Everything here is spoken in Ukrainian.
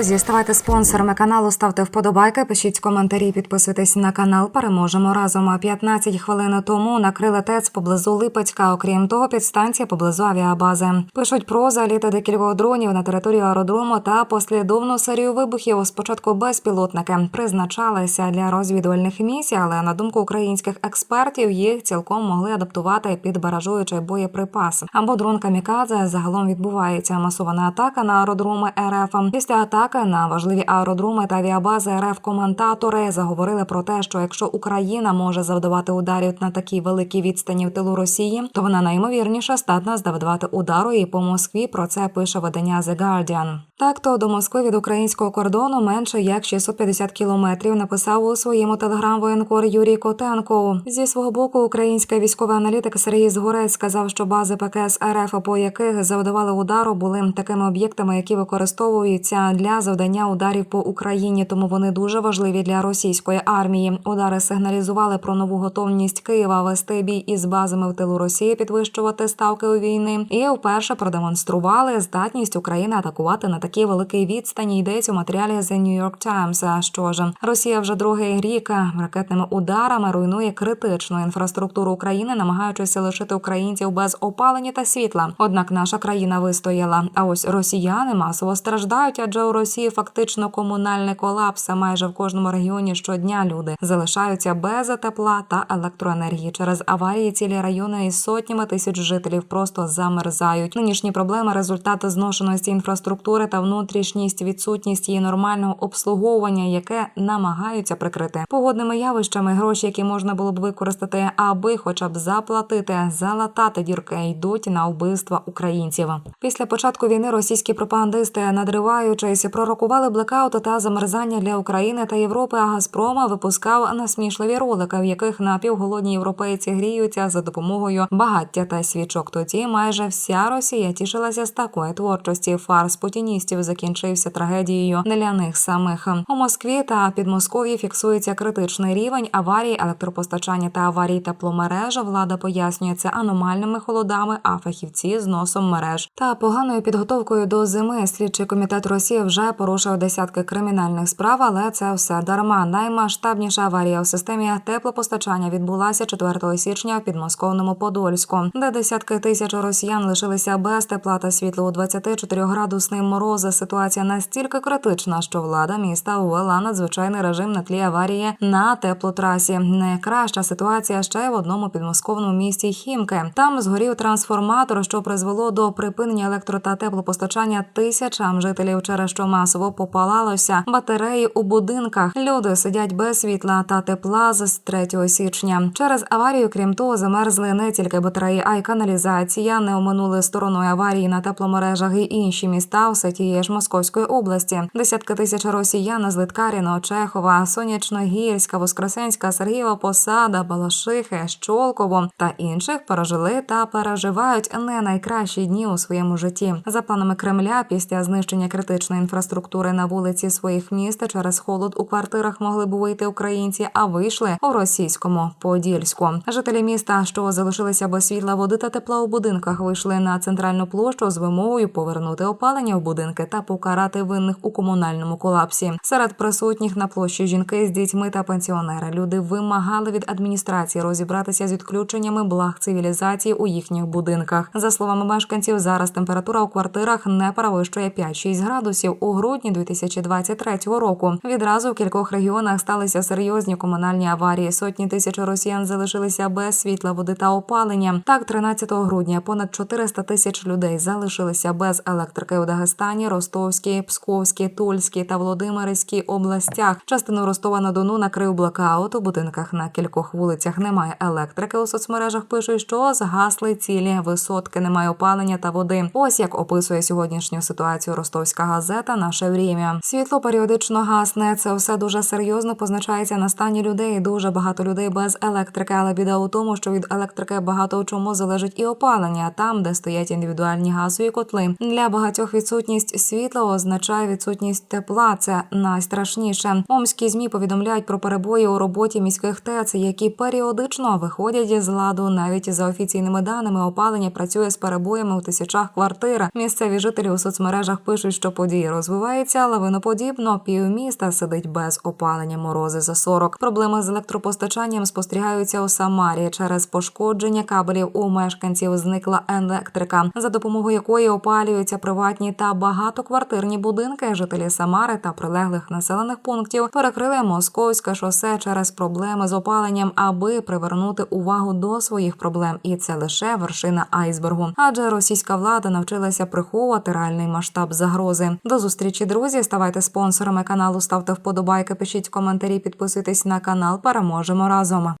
Друзі, ставайте спонсорами каналу, ставте вподобайки, пишіть коментарі, підписуйтесь на канал. Переможемо разом. А 15 хвилин тому накрили ТЕЦ поблизу Липецька. Окрім того, підстанція поблизу авіабази. Пишуть про заліти декількох дронів на територію аеродрому та послідовну серію вибухів. Спочатку безпілотники призначалися для розвідувальних місій, але на думку українських експертів, їх цілком могли адаптувати під баражуючий боєприпас. Або дрон камікадзе загалом відбувається масована атака на аеродроми РФ. Після атаки на важливі аеродроми та авіабази РФ коментатори заговорили про те, що якщо Україна може завдавати ударів на такій великій відстані в тилу Росії, то вона найімовірніше статна завдавати удару і по Москві. Про це пише видання The Guardian. Так то до Москви від українського кордону менше як 650 кілометрів. Написав у своєму телеграм-воєнкор Юрій Котенко. Зі свого боку, українська військова аналітик Сергій Згорець сказав, що бази ПКС РФ, по яких завдавали удару, були такими об'єктами, які використовуються для завдання ударів по Україні, тому вони дуже важливі для російської армії. Удари сигналізували про нову готовність Києва вести бій із базами в тилу Росії, підвищувати ставки у війни, і вперше продемонстрували здатність України атакувати на такій великій відстані. Йдеться у матеріалі The New York Times. Що ж, Росія вже другий рік ракетними ударами руйнує критичну інфраструктуру України, намагаючись лишити українців без опалення та світла. Однак наша країна вистояла. А ось росіяни масово страждають, адже у Росії фактично комунальний колапс. Майже в кожному регіоні щодня люди залишаються без тепла та електроенергії. Через аварії цілі райони із сотнями тисяч жителів просто замерзають. Нинішні проблеми результати зношеності інфраструктури та внутрішність відсутність її нормального обслуговування, яке намагаються прикрити погодними явищами. Гроші, які можна було б використати, аби хоча б заплатити, залатати дірки, йдуть на вбивства українців. Після початку війни російські пропагандисти, надриваючись, пророкували блекаут та замерзання для України та Європи. А Газпрома випускав насмішливі ролики, в яких напівголодні європейці гріються за допомогою багаття та свічок. Тоді майже вся Росія тішилася з такої творчості. Фарс путіністів закінчився трагедією для них самих у Москві та Підмосков'ї фіксується критичний рівень аварій електропостачання та аварій тепломереж. Влада пояснює це аномальними холодами, а фахівці зносом мереж та поганою підготовкою до зими. Слідчий комітет Росії вже порушив десятки кримінальних справ, але це все дарма. Наймасштабніша аварія у системі теплопостачання відбулася 4 січня в підмосковному Подольську, де десятки тисяч росіян лишилися без тепла та світла у 24-градусний мороз. Ситуація настільки критична, що влада міста ввела надзвичайний режим на тлі аварії на теплотрасі. Найкраща ситуація ще в одному підмосковному місті Хімки. Там згорів трансформатор, що призвело до припинення електро та теплопостачання тисячам жителів, через що масово попалалося батареї у будинках. Люди сидять без світла та тепла з 3 січня. Через аварію, крім того, замерзли не тільки батареї, а й каналізація. Не оминули стороною аварії на тепломережах і інші міста все тієї ж Московської області. Десятки тисяч росіян з Литкаріно, Чехова, Сонячногірська, Воскресенська, Сергієва Посада, Балашихи, Щолково та інших пережили та переживають не найкращі дні у своєму житті. За планами Кремля, після знищення критичної інфраструктури на вулиці своїх міст через холод у квартирах могли б вийти українці, а вийшли у російському Подільську. Жителі міста, що залишилися без світла, води та тепла у будинках, вийшли на центральну площу з вимогою повернути опалення в будинки та покарати винних у комунальному колапсі. Серед присутніх на площі жінки з дітьми та пенсіонери. Люди вимагали від адміністрації розібратися з відключеннями благ цивілізації у їхніх будинках. За словами мешканців, зараз температура у квартирах не перевищує 5-6 градусів. У грудні 2023 року відразу в кількох регіонах сталися серйозні комунальні аварії. Сотні тисяч росіян залишилися без світла, води та опалення. Так, 13 грудня понад 400 тисяч людей залишилися без електрики у Дагестані, Ростовській, Псковській, Тульській та Володимирській областях. Частину Ростова на Дону накрив блокаут. У будинках на кількох вулицях немає електрики. У соцмережах пишуть, що згасли цілі висотки, немає опалення та води. Ось як описує сьогоднішню ситуацію ростовська газета Наше Врім'я. Світло періодично гасне. Це все дуже серйозно позначається на стані людей. Дуже багато людей без електрики, але біда у тому, що від електрики багато у чому залежить і опалення. Там, де стоять індивідуальні газові котли. Для багатьох відсутність Відсутність світла означає відсутність тепла. Це найстрашніше. Омські змі повідомляють про перебої у роботі міських ТЕЦ, які періодично виходять з ладу. Навіть за офіційними даними опалення працює з перебоями у тисячах квартир. Місцеві жителі у соцмережах пишуть, що події розвиваються лавиноподібно. Півміста сидить без опалення морози за 40. Проблеми з електропостачанням спостерігаються у Самарі через пошкодження кабелів у мешканців. Зникла електрика, за допомогою якої опалюються приватні та багатоквартирні будинки. Жителі Самари та прилеглих населених пунктів перекрили московське шосе через проблеми з опаленням, аби привернути увагу до своїх проблем. І це лише вершина айсбергу. Адже російська влада навчилася приховувати реальний масштаб загрози. До зустрічі, друзі. Ставайте спонсорами каналу, ставте вподобайки, пишіть коментарі, підписуйтесь на канал. Переможемо разом.